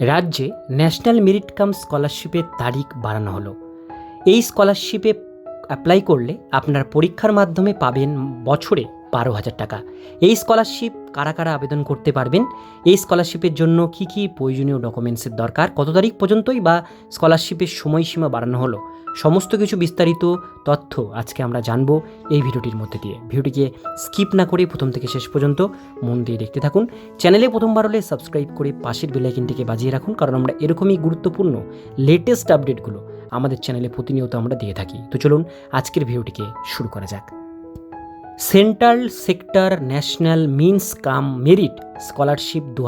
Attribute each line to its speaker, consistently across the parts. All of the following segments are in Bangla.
Speaker 1: রাজ্যে ন্যাশনাল মেরিট কাম স্কলারশিপের তারিখ বাড়ানো হলো। এই স্কলারশিপে অ্যাপ্লাই করলে আপনার পরীক্ষার মাধ্যমে পাবেন বছরে বারো হাজার টাকা। এই স্কলারশিপ কারা কারা আবেদন করতে পারবেন? এই স্কলারশিপের জন্য কি কি প্রয়োজনীয় ডকুমেন্টসের দরকার? কত তারিখ পর্যন্তই বা স্কলারশিপের সময়সীমা বাড়ানো হলো? সমস্ত কিছু বিস্তারিত তথ্য আজকে আমরা জানব এই ভিডিওটির মধ্যে দিয়ে। ভিডিওটিকে স্কিপ না করে প্রথম থেকে শেষ পর্যন্ত মন দিয়ে দেখতে থাকুন। চ্যানেলে প্রথমবার হলে সাবস্ক্রাইব করে পাশের বেলাইকিনটিকে বাজিয়ে রাখুন, কারণ আমরা এরকমই গুরুত্বপূর্ণ লেটেস্ট আপডেটগুলো আমাদের চ্যানেলে প্রতিনিয়ত আমরা দিয়ে থাকি। তো চলুন আজকের ভিডিওটিকে শুরু করা যাক। Central sector national means cum merit scholarship due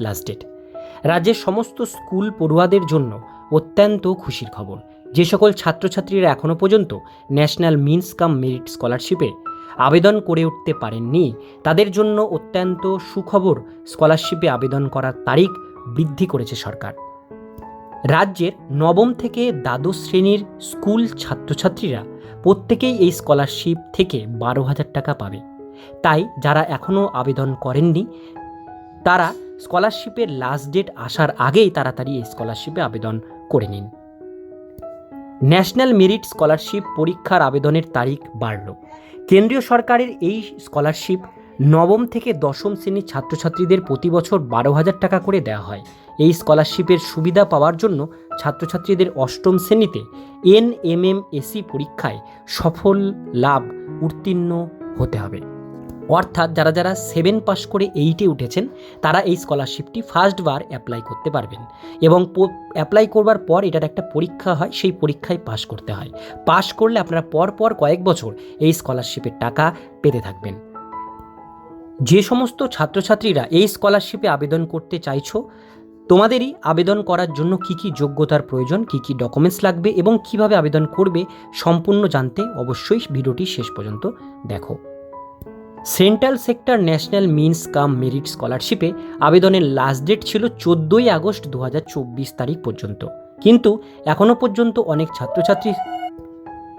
Speaker 1: last date. রাজ্যের সমস্ত স্কুল পড়ুয়াদের জন্য অত্যন্ত খুশির খবর। যে সকল ছাত্রছাত্রীরা এখনও পর্যন্ত ন্যাশনাল মিন্স কাম মেরিট স্কলারশিপে আবেদন করে উঠতে পারেননি, তাদের জন্য অত্যন্ত সুখবর স্কলারশিপে আবেদন করার তারিখ বৃদ্ধি করেছে সরকার। রাজ্যের নবম থেকে দ্বাদশ শ্রেণির স্কুল ছাত্রছাত্রীরা প্রত্যেকেই এই স্কলারশিপ থেকে বারো হাজার টাকা পাবে। তাই যারা এখনও আবেদন করেননি, তারা স্কলারশিপের লাস্ট ডেট আসার আগেই তাড়াতাড়ি এই স্কলারশিপে আবেদন করে নিন। ন্যাশনাল মেরিট স্কলারশিপ পরীক্ষার আবেদনের তারিখ বাড়ল। কেন্দ্রীয় সরকারের এই স্কলারশিপ নবম থেকে দশম শ্রেণির ছাত্রছাত্রীদের প্রতি বছর বারো হাজার টাকা করে দেওয়া হয়। এই স্কলারশিপের সুবিধা পাওয়ার জন্য ছাত্রছাত্রীদের অষ্টম শ্রেণীতে এন এম এম এসি পরীক্ষায় সফল লাভ উত্তীর্ণ হতে হবে। অর্থাৎ যারা যারা সেভেন পাস করে এইটে উঠেছেন, তারা এই স্কলারশিপটি ফার্স্টবার অ্যাপ্লাই করতে পারবেন এবং অ্যাপ্লাই করবার পর এটার একটা পরীক্ষা হয়, সেই পরীক্ষায় পাশ করতে হয়। পাশ করলে আপনারা পর পর কয়েক বছর এই স্কলারশিপের টাকা পেতে থাকবেন। যে সমস্ত ছাত্রছাত্রীরা এই স্কলারশিপে আবেদন করতে চাইছো, তোমাদেরই আবেদন করার জন্য কি কি যোগ্যতার প্রয়োজন, কি কি ডকুমেন্টস লাগবে এবং কীভাবে আবেদন করবে সম্পূর্ণ জানতে অবশ্যই ভিডিওটি শেষ পর্যন্ত দেখো। Central sector national means cum merit স্কলারশিপে আবেদনের লাস্ট ডেট ছিল চোদ্দোই আগস্ট দু হাজার চব্বিশ তারিখ পর্যন্ত। কিন্তু এখনও পর্যন্ত অনেক ছাত্রছাত্রী,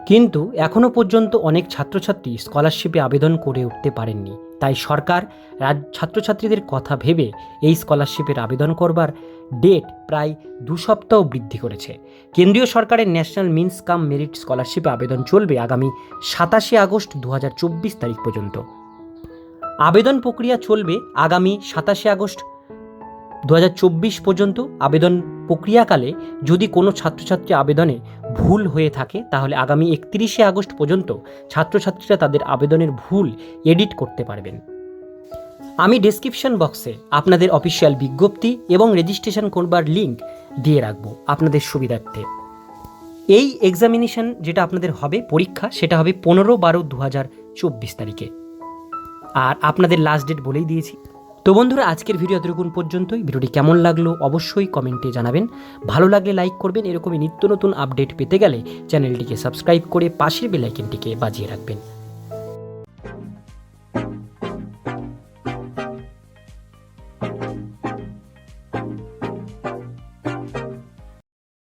Speaker 1: কিন্তু এখনও পর্যন্ত অনেক ছাত্রছাত্রী স্কলারশিপে আবেদন করে উঠতে পারেননি। তাই সরকার রাজ, ছাত্রছাত্রীদের কথা ভেবে এই স্কলারশিপের আবেদন করবার ডেট প্রায় দু সপ্তাহ বৃদ্ধি করেছে। কেন্দ্রীয় সরকারের ন্যাশনাল মিন্স কাম মেরিট স্কলারশিপে আবেদন চলবে আগামী সাতাশে আগস্ট দু হাজার চব্বিশ তারিখ পর্যন্ত। আবেদন প্রক্রিয়া চলবে আগামী সাতাশে আগস্ট দু হাজার চব্বিশ পর্যন্ত আবেদন প্রক্রিয়াকালে যদি কোনো ছাত্রছাত্রী আবেদনে ভুল হয়ে থাকে, তাহলে আগামী একত্রিশে আগস্ট পর্যন্ত ছাত্রছাত্রীরা তাদের আবেদনের ভুল এডিট করতে পারবেন। আমি ডেসক্রিপশন বক্সে আপনাদের অফিসিয়াল বিজ্ঞপ্তি এবং রেজিস্ট্রেশন করবার লিঙ্ক দিয়ে রাখব আপনাদের সুবিধার্থে। এই এক্সামিনেশন যেটা আপনাদের হবে পরীক্ষা, সেটা হবে পনেরো বারো দু হাজার চব্বিশ তারিখে। আর আপনাদের লাস্ট ডেট বলেই দিয়েছি। তো বন্ধুরা, আজকের ভিডিও এতটুকুন পর্যন্তই। ভিডিওটি কেমন লাগল অবশ্যই কমেন্টে জানাবেন। ভালো লাগলে লাইক করবেন, এরকমই নিত্য নতুন আপডেট পেতে গেলে চ্যানেলটিকে সাবস্ক্রাইব করে পাশের বেলাইকেনটিকে বাজিয়ে রাখবেন।